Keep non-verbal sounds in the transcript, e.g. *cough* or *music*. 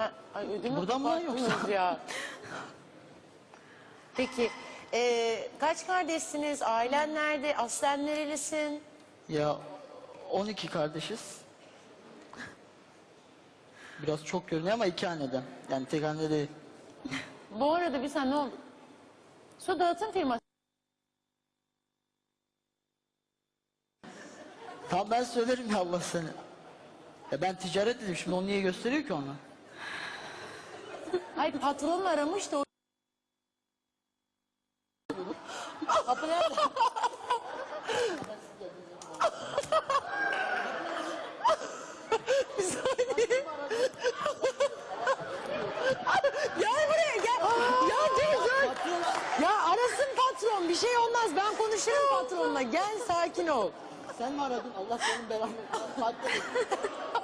Ha, ay ödümü Buradan mı yoksa? ya. Peki e, kaç kardeşsiniz? Ailen nerede? Aslen nerelisin? Ya 12 kardeşiz. Biraz çok görünüyor ama iki anneden. Yani tek anne değil. Bu arada bir sen ne oldu? Su dağıtım firması. Tamam ben söylerim ya Allah seni. Ya ben ticaret dedim şimdi onu niye gösteriyor ki onu? Ay patronun aramış da o... Kapı nerede? Gel buraya gel. ya dur dur. Ya arasın patron bir şey olmaz ben konuşurum patronla. Gel sakin ol. Sen mi aradın? Allah senin belanı. Hadi. *laughs*